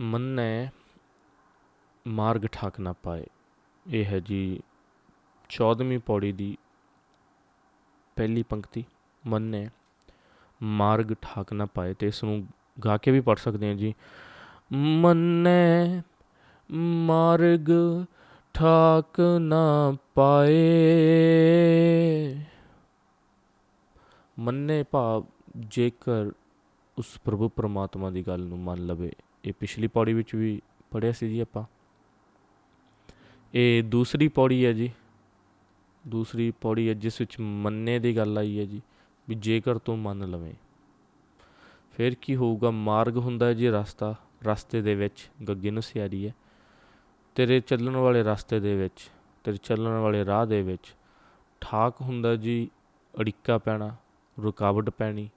ਮੰਨੈ ਮਾਰਗ ਠਾਕ ਨਾ ਪਾਏ। ਇਹ ਹੈ ਜੀ 14ਵੀਂ ਪੌੜੀ ਦੀ ਪਹਿਲੀ ਪੰਕਤੀ। ਮੰਨੈ ਮਾਰਗ ਠਾਕ ਨਾ ਪਾਏ ਤੇ ਇਸ ਨੂੰ ਗਾ ਕੇ ਵੀ ਪੜ ਸਕਦੇ ਹਾਂ ਜੀ। ਮੰਨੈ ਮਾਰਗ ਠਾਕ ਨਾ ਪਾਏ। ਮੰਨੇ ਭਾਵ ਜੇਕਰ ਉਸ ਪ੍ਰਭੂ ਪਰਮਾਤਮਾ ਦੀ ਗੱਲ ਨੂੰ ਮੰਨ ਲਵੇ ਇਹ ਪਿਛਲੀ ਪੌੜੀ ਵਿੱਚ ਵੀ ਪੜਿਆ ਸੀ ਜੀ ਆਪਾਂ। ਇਹ ਦੂਸਰੀ ਪੌੜੀ ਹੈ ਜੀ। ਦੂਸਰੀ ਪੌੜੀ ਹੈ, ਜਿਸ ਵਿੱਚ ਮੰਨੇ ਦੀ ਗੱਲ ਆਈ ਹੈ ਜੀ, ਵੀ ਜੇਕਰ ਤੂੰ ਮੰਨ ਲਵੇਂ, ਫਿਰ ਕੀ ਹੋਊਗਾ? ਮਾਰਗ ਹੁੰਦਾ ਜੀ ਰਸਤਾ, ਰਸਤੇ ਦੇ ਵਿੱਚ ਗੱਗੇ ਨੂੰ ਸਿਆਰੀ ਹੈ। ਤੇਰੇ ਚੱਲਣ ਵਾਲੇ ਰਸਤੇ ਦੇ ਵਿੱਚ, ਤੇਰੇ ਚੱਲਣ ਵਾਲੇ ਰਾਹ ਦੇ ਵਿੱਚ ਠਾਕ ਹੁੰਦਾ ਜੀ, ਅੜਿੱਕਾ ਪੈਣਾ, ਰੁਕਾਵਟ ਪੈਣੀ,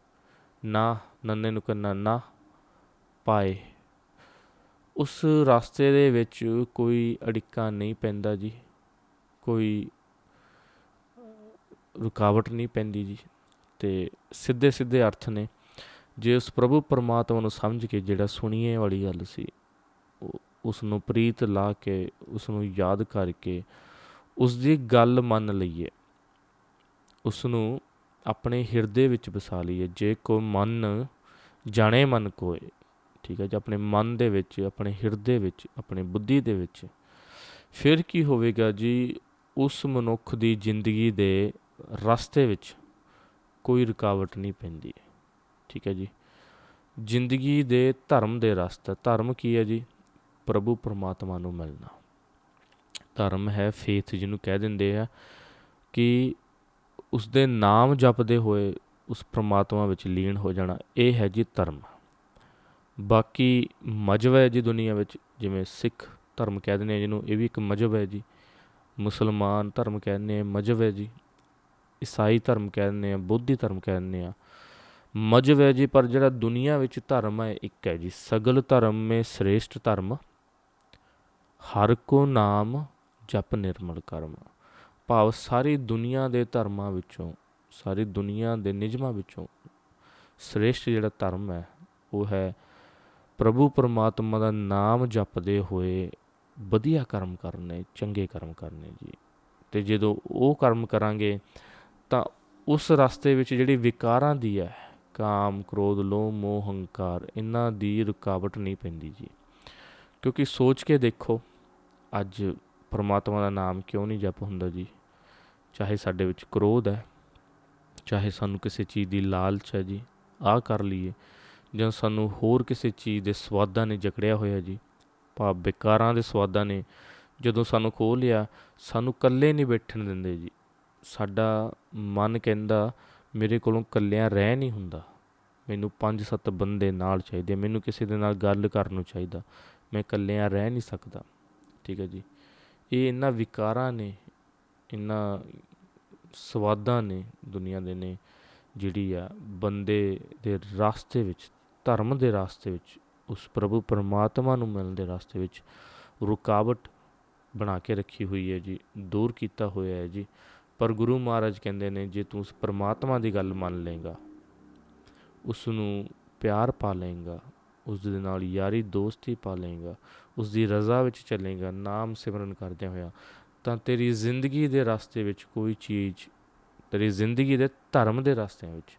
ਨਾ ਨੰਨੇ ਨੂੰ ਕੰਨਾ ਨਾ ਪਾਏ। ਉਸ ਰਸਤੇ ਦੇ ਵਿੱਚ ਕੋਈ ਅੜਿੱਕਾ ਨਹੀਂ ਪੈਂਦਾ ਜੀ। ਕੋਈ ਰੁਕਾਵਟ ਨਹੀਂ ਪੈਂਦੀ ਜੀ ਤੇ ਸਿੱਧੇ ਸਿੱਧੇ ਅਰਥ ਨੇ। ਜੇ ਉਸ ਪ੍ਰਭੂ ਪਰਮਾਤਮਾ ਨੂੰ ਸਮਝ ਕੇ ਜਿਹੜਾ ਸੁਣੀਏ ਵਾਲੀ ਗੱਲ ਸੀ ਉਸ ਨੂੰ ਪ੍ਰੀਤ ਲਾ ਕੇ ਉਸ ਨੂੰ ਯਾਦ ਕਰਕੇ ਉਸ ਦੀ ਗੱਲ ਮੰਨ ਲਈਏ ਉਸ ਨੂੰ ਆਪਣੇ ਹਿਰਦੇ ਵਿੱਚ ਵਸਾ ਲਈਏ। ਜੇ ਕੋ ਮਨ ਜਾਣੇ ਮਨ ਕੋਏ ਠੀਕ ਹੈ ਜੀ, ਆਪਣੇ ਮਨ ਦੇ ਵਿੱਚ, ਆਪਣੇ ਹਿਰਦੇ ਵਿੱਚ, ਆਪਣੇ ਬੁੱਧੀ ਦੇ ਵਿੱਚ। ਫਿਰ ਕੀ ਹੋਵੇਗਾ ਜੀ, ਉਸ ਮਨੁੱਖ ਦੀ ਜ਼ਿੰਦਗੀ ਦੇ ਰਸਤੇ ਵਿੱਚ ਕੋਈ ਰੁਕਾਵਟ ਨਹੀਂ ਪੈਂਦੀ। ਠੀਕ ਹੈ ਜੀ। ਜ਼ਿੰਦਗੀ ਦੇ ਧਰਮ ਦੇ ਰਸਤੇ, ਧਰਮ ਕੀ ਹੈ ਜੀ? ਪ੍ਰਭੂ ਪਰਮਾਤਮਾ ਨੂੰ ਮਿਲਣਾ। ਧਰਮ ਹੈ ਫੇਥ ਜਿਹਨੂੰ ਕਹਿ ਦਿੰਦੇ ਆ ਕਿ ਉਸ ਦੇ ਨਾਮ ਜਪਦੇ ਹੋਏ ਉਸ ਪ੍ਰਮਾਤਮਾ ਵਿੱਚ ਲੀਨ ਹੋ ਜਾਣਾ। ਇਹ ਹੈ ਜੀ ਧਰਮ। ਬਾਕੀ ਮਜਬ ਹੈ ਜੀ ਦੁਨੀਆ ਵਿੱਚ, ਜਿਵੇਂ ਸਿੱਖ ਧਰਮ ਕਹਿ ਦਿੰਦੇ ਆ ਜਿਹਨੂੰ, ਇਹ ਵੀ ਇੱਕ ਮਜਬ ਹੈ ਜੀ। ਮੁਸਲਮਾਨ ਧਰਮ ਕਹਿੰਦੇ ਆ ਮਜਬ ਹੈ ਜੀ। ਈਸਾਈ ਧਰਮ ਕਹਿੰਦੇ ਆ, ਬੁੱਧੀ ਧਰਮ ਕਹਿੰਦੇ ਆ। ਮਜਬ ਹੈ ਜੀ, ਪਰ ਜਿਹੜਾ ਦੁਨੀਆ ਵਿੱਚ ਧਰਮ ਹੈ, ਇੱਕ ਹੈ ਜੀ। ਸਗਲ ਧਰਮ ਮੇ ਸ੍ਰੇਸ਼ਟ ਧਰਮ, ਹਰ ਕੋ ਨਾਮ ਜਪ ਨਿਰਮਲ ਕਰਮ। ਭਾਵ ਸਾਰੀ ਦੁਨੀਆ ਦੇ ਧਰਮਾਂ ਵਿੱਚੋਂ, ਸਾਰੀ ਦੁਨੀਆ ਦੇ ਨਿਯਮਾਂ ਵਿੱਚੋਂ ਸ੍ਰੇਸ਼ਟ ਜਿਹੜਾ ਧਰਮ ਹੈ, ਉਹ ਹੈ ਪ੍ਰਭੂ ਪਰਮਾਤਮਾ ਦਾ ਨਾਮ ਜਪਦੇ ਹੋਏ ਵਧੀਆ ਕਰਮ ਕਰਨੇ, ਚੰਗੇ ਕਰਮ ਕਰਨੇ ਜੀ। ਤੇ ਜਦੋਂ ਉਹ ਕਰਮ ਕਰਾਂਗੇ, ਤਾਂ ਉਸ ਰਸਤੇ ਵਿੱਚ ਜਿਹੜੀ ਵਿਕਾਰਾਂ ਦੀ ਹੈ, ਕਾਮ, ਕ੍ਰੋਧ, ਲੋਭ, ਮੋਹ, ਹੰਕਾਰ, ਇਹਨਾਂ ਦੀ ਰੁਕਾਵਟ ਨਹੀਂ ਪੈਂਦੀ ਜੀ। ਕਿਉਂਕਿ ਸੋਚ ਕੇ ਦੇਖੋ, ਅੱਜ ਪਰਮਾਤਮਾ ਦਾ ਨਾਮ ਕਿਉਂ ਨਹੀਂ ਜਪ ਹੁੰਦਾ ਜੀ? ਚਾਹੇ ਸਾਡੇ ਵਿੱਚ ਕ੍ਰੋਧ ਹੈ, ਚਾਹੇ ਸਾਨੂੰ ਕਿਸੇ ਚੀਜ਼ ਦੀ ਲਾਲਚ ਹੈ ਜੀ, ਆਹ ਕਰ ਲਈਏ। ਜਾਂ ਸਾਨੂੰ ਹੋਰ ਕਿਸੇ ਚੀਜ਼ ਦੇ ਸਵਾਦਾਂ ਨੇ ਜਕੜਿਆ ਹੋਇਆ ਜੀ? ਭਾਵ ਵਿਕਾਰਾਂ ਦੇ ਸਵਾਦਾਂ ਨੇ। ਜਦੋਂ ਸਾਨੂੰ ਖੋਹ ਲਿਆ, ਸਾਨੂੰ ਇਕੱਲੇ ਨਹੀਂ ਬੈਠਣ ਦਿੰਦੇ ਜੀ। ਸਾਡਾ ਮਨ ਕਹਿੰਦਾ, ਮੇਰੇ ਕੋਲੋਂ ਇਕੱਲਿਆਂ ਰਹਿ ਨਹੀਂ ਹੁੰਦਾ। ਮੈਨੂੰ ਪੰਜ ਸੱਤ ਬੰਦੇ ਨਾਲ ਚਾਹੀਦੇ। ਮੈਨੂੰ ਕਿਸੇ ਦੇ ਨਾਲ ਗੱਲ ਕਰਨ ਨੂੰ ਚਾਹੀਦਾ। ਮੈਂ ਇਕੱਲਿਆਂ ਰਹਿ ਨਹੀਂ ਸਕਦਾ। ਠੀਕ ਹੈ ਜੀ? ਇਹ ਇਹਨਾਂ ਵਿਕਾਰਾਂ ਨੇ ਇਹਨਾਂ ਸਵਾਦਾਂ ਨੇ ਦੁਨੀਆ ਦੇ ਨੇ, ਜਿਹੜੀ ਆ ਬੰਦੇ ਦੇ ਰਾਸਤੇ ਵਿੱਚ ਧਰਮ ਦੇ ਰਾਸਤੇ ਵਿੱਚ, ਉਸ ਪ੍ਰਭੂ ਪਰਮਾਤਮਾ ਨੂੰ ਮਿਲਣ ਦੇ ਰਾਸਤੇ ਵਿੱਚ ਰੁਕਾਵਟ ਬਣਾ ਕੇ ਰੱਖੀ ਹੋਈ ਹੈ ਜੀ, ਦੂਰ ਕੀਤਾ ਹੋਇਆ ਹੈ ਜੀ। ਪਰ ਗੁਰੂ ਮਹਾਰਾਜ ਕਹਿੰਦੇ ਨੇ, ਜੇ ਤੂੰ ਉਸ ਪਰਮਾਤਮਾ ਦੀ ਗੱਲ ਮੰਨ ਲੇਗਾ ਉਸ ਨੂੰ ਪਿਆਰ ਪਾ ਲੇਗਾ ਉਸ ਦੇ ਨਾਲ ਯਾਰੀ ਦੋਸਤੀ ਪਾ ਲੇਗਾ ਉਸ ਦੀ ਰਜ਼ਾ ਵਿੱਚ ਚੱਲੇਗਾ, ਨਾਮ ਸਿਮਰਨ ਕਰਦਿਆਂ ਹੋਇਆ, ਤਾਂ ਤੇਰੀ ਜ਼ਿੰਦਗੀ ਦੇ ਰਸਤੇ ਵਿੱਚ ਕੋਈ ਚੀਜ਼, ਤੇਰੀ ਜ਼ਿੰਦਗੀ ਦੇ ਧਰਮ ਦੇ ਰਸਤਿਆਂ ਵਿੱਚ,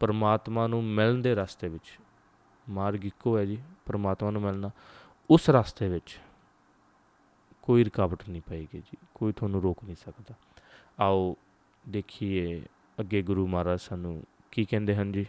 ਪਰਮਾਤਮਾ ਨੂੰ ਮਿਲਣ ਦੇ ਰਸਤੇ ਵਿੱਚ ਮਾਰਗ ਇੱਕੋ ਹੈ ਜੀ, ਪਰਮਾਤਮਾ ਨੂੰ ਮਿਲਣਾ। ਉਸ ਰਸਤੇ ਵਿੱਚ ਕੋਈ ਰੁਕਾਵਟ ਨਹੀਂ ਪਏਗੀ ਜੀ, ਕੋਈ ਤੁਹਾਨੂੰ ਰੋਕ ਨਹੀਂ ਸਕਦਾ। ਆਓ ਦੇਖੀਏ ਅੱਗੇ ਗੁਰੂ ਮਹਾਰਾਜ ਸਾਨੂੰ ਕੀ ਕਹਿੰਦੇ ਹਨ ਜੀ?